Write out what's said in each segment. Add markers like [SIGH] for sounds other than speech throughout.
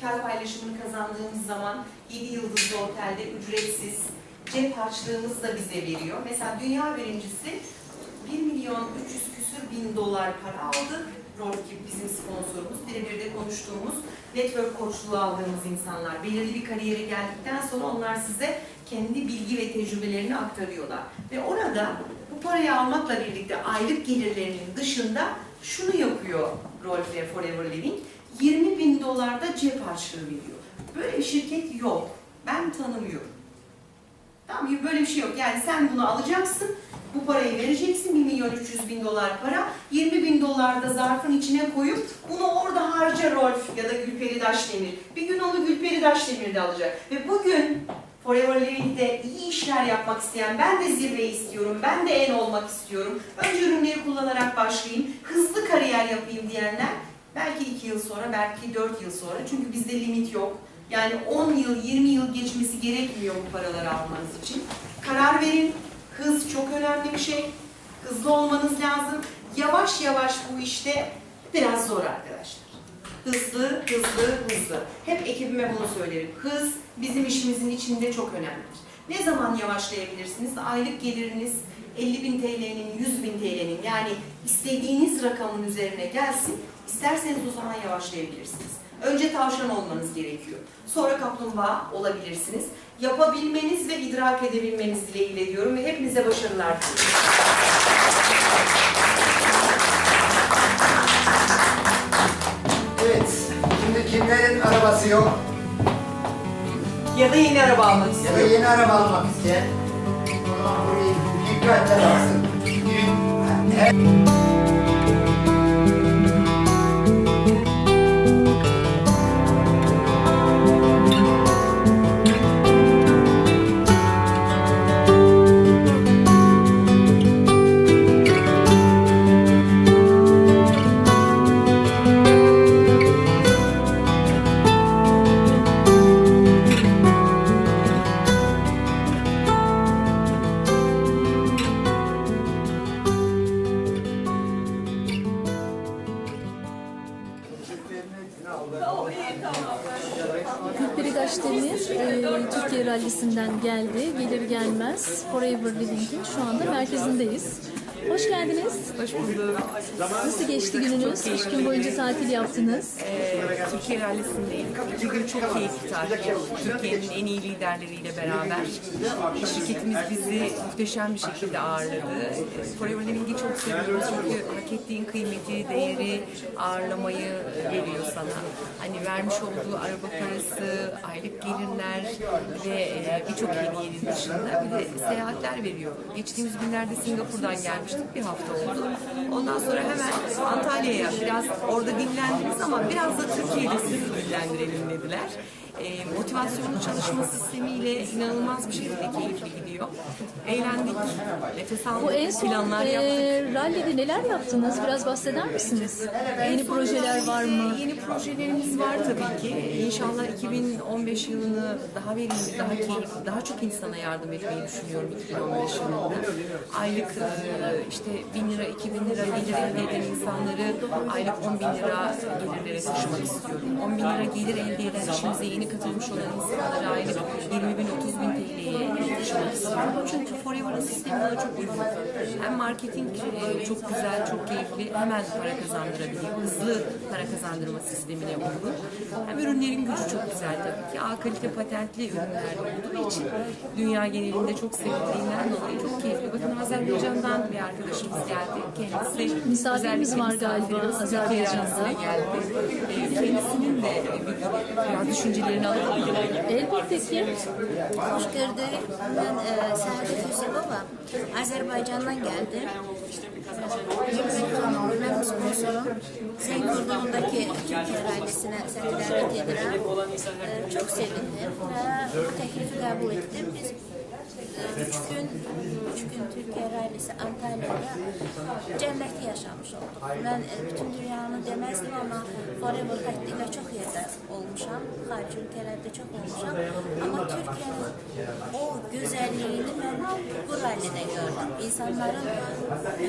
Kar paylaşımını kazandığımız zaman 7 yıldızlı otelde ücretsiz cep harçlığımızı da bize veriyor. Mesela dünya birincisi 1 milyon 300 küsür bin dolar para aldı. Rolkip bizim sponsorumuz. Birebir de konuştuğumuz network koçluğu aldığımız insanlar. Belirli bir kariyere geldikten sonra onlar size kendi bilgi ve tecrübelerini aktarıyorlar. Ve orada bu parayı almakla birlikte aylık gelirlerinin dışında şunu yapıyor Rolf ve Forever Living. 20 bin dolar da cep harçlığı veriyor. Böyle bir şirket yok. Ben tanımıyorum. Tamam böyle bir şey yok. Yani sen bunu alacaksın, bu parayı vereceksin 1 milyon 300 bin dolar para. 20 bin dolar da zarfın içine koyup bunu orada harca Rolf ya da Gülperi Daşdemir. Bir gün onu Gülperi Daşdemir de alacak. Ve bugün Forever Living'de iyi işler yapmak isteyen, ben de zirveyi istiyorum, ben de en olmak istiyorum. Önce ürünleri kullanarak başlayayım, hızlı kariyer yapayım diyenler belki 2 yıl sonra, belki 4 yıl sonra. Çünkü bizde limit yok. Yani 10 yıl, 20 yıl geçmesi gerekmiyor bu paraları almanız için. Karar verin. Hız çok önemli bir şey. Hızlı olmanız lazım. Yavaş yavaş bu işte biraz zor arkadaşlar. Hızlı, hızlı, hızlı. Hep ekibime bunu söylerim. Hız bizim işimizin içinde çok önemlidir. Ne zaman yavaşlayabilirsiniz? Aylık geliriniz 50 bin TL'nin, 100 bin TL'nin yani istediğiniz rakamın üzerine gelsin. İsterseniz o zaman yavaşlayabilirsiniz. Önce tavşan olmanız gerekiyor. Sonra kaplumbağa olabilirsiniz. Yapabilmeniz ve idrak edebilmeniz dileğiyle diyorum ve hepinize başarılar diliyorum. Evet, şimdi kimlerin arabası yok Ya da yeni araba almak ya da yeni araba almak isteyen dikkatle baksın. Evet. Daşdemir e, Türkiye Rallisi'nden geldi. Gelir gelmez Forever Living'in şu anda merkezindeyiz. Hoş geldiniz. Hoş bulduk. Nasıl geçti gününüz? Üç gün boyunca tatil yaptınız. Ee, Türkiye Rallisi'ndeyim. İki gün çok keyifli tatil. Türkiye'nin en iyi liderleriyle beraber. Şirketimiz bizi muhteşem bir şekilde ağırladı. Forever Living'i çok seviyorum çünkü hak ettiğin kıymeti, değeri, ağırlamayı veriyor sana. Hani vermiş olduğu araba parası, aylık gelirler ve e, birçok hediyenin dışında bir de seyahatler veriyor. Geçtiğimiz günlerde Singapur'dan gelmiştik. Bir hafta oldu. Ondan sonra hemen Antalya'ya biraz orada dinlendiniz ama biraz da Türkiye'de sizi dinlendirelim dediler. E, motivasyonlu çalışma sistemiyle inanılmaz bir şekilde keyifli gidiyor. Eğlendik, nefes aldık, Bu en son planlar e, yaptık. rallide neler yaptınız? Biraz bahseder misiniz? Yeni projeler var mı? Yeni projelerimiz var tabii ki. İnşallah 2015 yılını daha verimli, daha keyifli, daha çok insana yardım etmeyi düşünüyorum 2015 yılında. Aylık e, işte 1000 lira, 2000 lira gelir elde eden insanları aylık 10 bin lira gelirlere taşımak istiyorum. 10 bin lira gelir elde eden işimize yeni katılmış olan insanları aylık 20 bin, 30 bin TL'ye taşımak istiyorum. Çünkü Forever'ın sistemi buna çok uygun. Hem marketing e, çok güzel, çok keyifli, hemen para kazandırabiliyor. Hızlı para kazandırma sistemine uygun. Hem ürünlerin gücü çok güzel tabii ki. A kalite patentli ürünler olduğu için dünya genelinde çok sevildiğinden dolayı çok keyifli. Bakın Azerbaycan'dan bir arkadaşımız geldi. Kendisi Misafirimiz var galiba Azerbaycan'da. Geldi. E, Kendisinin de düşüncelerini alalım. Elbette ki. Hoş gördük. Ben e, Saadet Yusufova. Azerbaycan'dan geldim. Benim sponsorum. Sen kurduğundaki Türkiye rallisine seni davet ederim. Çok sevindim ve bu teklifi kabul ettim. Biz üç gün, üç gün Türkiye Rallisi Antalya'da cenneti yaşamış olduk. Ben e, bütün dünyanın demezdim ama Forever Hattıyla çok yerde olmuşam. Harici ülkelerde çok olmuşam. Ama Türkiye'nin o güzelliğini ben bu rallide gördüm. İnsanların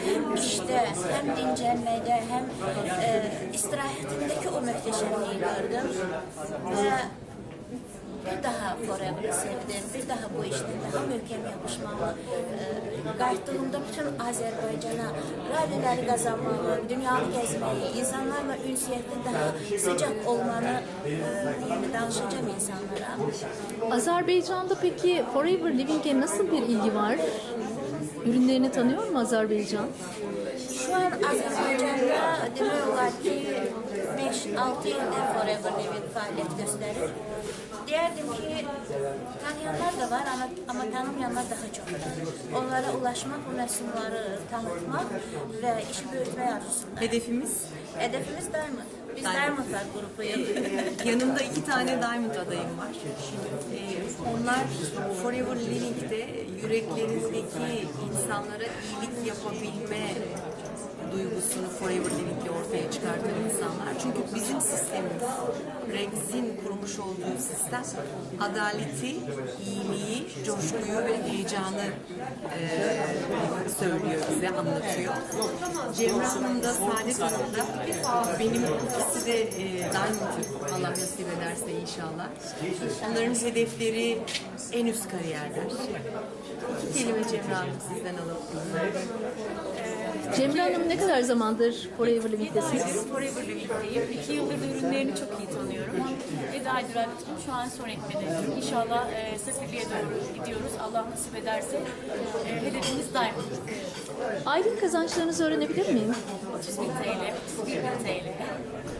hem işte hem dincelmede hem e, istirahatindeki o muhteşemliği gördüm. Ve bir daha Forever'ı sevdim, bir daha bu işte daha möhkem yapışmalı. E, Qayıtdığımda bütün Azerbaycan'a rallileri kazanmalı, dünyanı gezmeyi, insanlarla ünsiyyətli daha sıcak olmanı e, yani danışacağım insanlara. Azerbaycan'da peki Forever Living'e nasıl bir ilgi var? Ürünlerini tanıyor mu Azerbaycan? Şu an Azerbaycan'da demək olar ki 5-6 ildir Forever Living fəaliyyət göstərir. Deyərdim ki, tanıyanlar da var ama, ama tanımayanlar daha çoxdur. Onlara ulaşmaq, bu məhsulları tanıtmaq və işi böyütmək arzusunda. Hedefimiz Hedefimiz Diamond. Biz Diamondlar grubuyuz. [LAUGHS] Yanımda iki tane Diamond adayım var. Ee, onlar Forever Living'de yüreklerindeki insanlara iyilik yapabilme duygusunu Forever Living'le ortaya çıkartan insanlar. Çünkü bizim sistemimiz, Rex'in kurmuş olduğu sistem adaleti, iyiliği, coşkuyu ve heyecanı e, söylüyor bize, anlatıyor. Cemre Hanım da Saadet Hanım benim ikisi de e, Diamond Allah nasip ederse inşallah. Onların hedefleri en üst kariyerler. Cemre Hanım sizden alalım. Cemre Hanım ne kadar zamandır Forever Living'desiniz? Forever Living'deyim. İki yıldır da ürünlerini çok iyi tanıyorum. Eda Edrat'ım şu an son ekmedeyim. İnşallah e, Sefirli'ye doğru gidiyoruz. Allah nasip ederse e, hedefimiz Diamond. Aylık kazançlarınızı öğrenebilir miyim? 30 bin TL, 31 bin TL.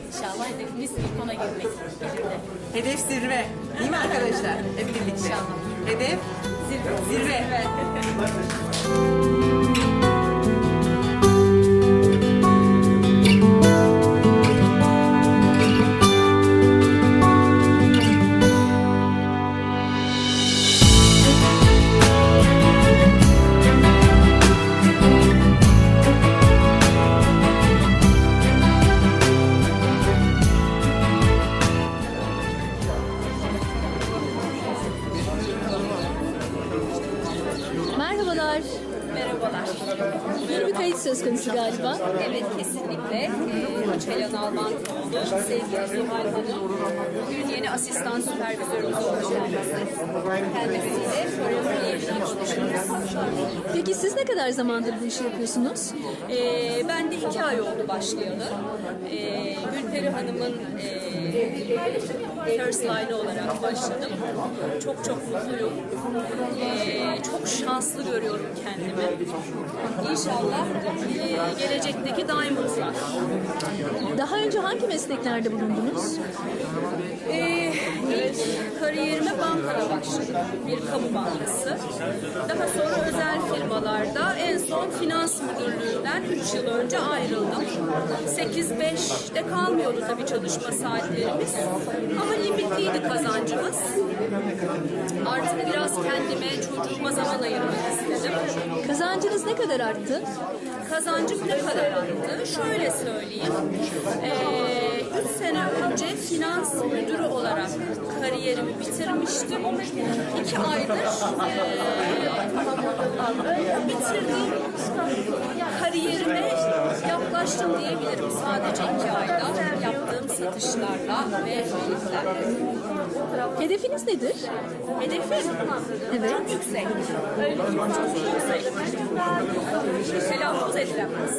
İnşallah hedefimiz ilk ona girmek. Hedef zirve. Değil mi arkadaşlar? Hep birlikte. Hedef zirve. Zirve. [LAUGHS] Evet kesinlikle. Ee, Açelyan Alman oldu. Sevgili Zuhal Hanım. Bugün yeni asistan süpervizörümüz olmuş kendisi. Kendisiyle Living'den konuşuyoruz. Peki siz ne kadar zamandır bu işi yapıyorsunuz? Ee, ben de iki ay oldu başlayalı. Ee, Gülperi Hanım'ın e, first line olarak başladım. Çok çok mutluyum. Ee, çok şanslı görüyorum kendimi. İnşallah e, gelecekteki Diamond'lar. Daha önce hangi mesleklerde bulundunuz? Ee, ilk kariyerime bankada başladım. Bir kamu bankası. Daha sonra özel firmalarda en son finans müdürlüğünden 3 yıl önce ayrıldım. 8-5'te kalmıyordu tabii çalışma saatlerimiz. Ama limitliydi kazancımız. Artık biraz kendime, çocuğuma zaman ayırmak istedim. Kazancınız ne kadar arttı? Kazancım ne kadar arttı? Şöyle söyleyeyim. Ee, sene önce finans müdürü olarak kariyerimi bitirmiştim. İki aydır ee, bitirdiğim kariyerime yaklaştım diyebilirim. Sadece iki ayda yaptığım satışlarla ve iyiliklerle. Hedefiniz nedir? Hedefim Evet. çok yüksek. Öyle çok yüksek. Telaffuz edilemez.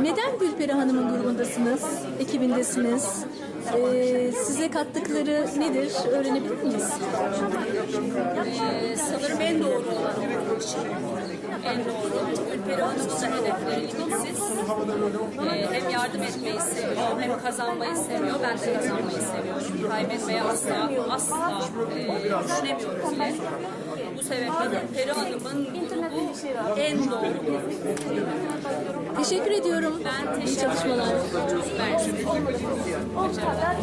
Neden Gülperi Hanım'ın grubundasınız, ekibindesiniz? Ee, size kattıkları nedir? Öğrenebilir miyiz? Ee, sanırım en doğru olan için. En doğru. Gülperi Hanım'ın da hedefleri limitsiz. Ee, hem yardım etmeyi seviyor, hem kazanmayı seviyor. Ben de kazanmayı seviyorum. Kaybetmeye asla, asla e, düşünemiyoruz bile. Bu sebeple Gülperi Hanım'ın grubu en doğru. Teşekkür ediyorum. Ben İyi teşekkür çalışmalar. Çok mersi. Başarılar.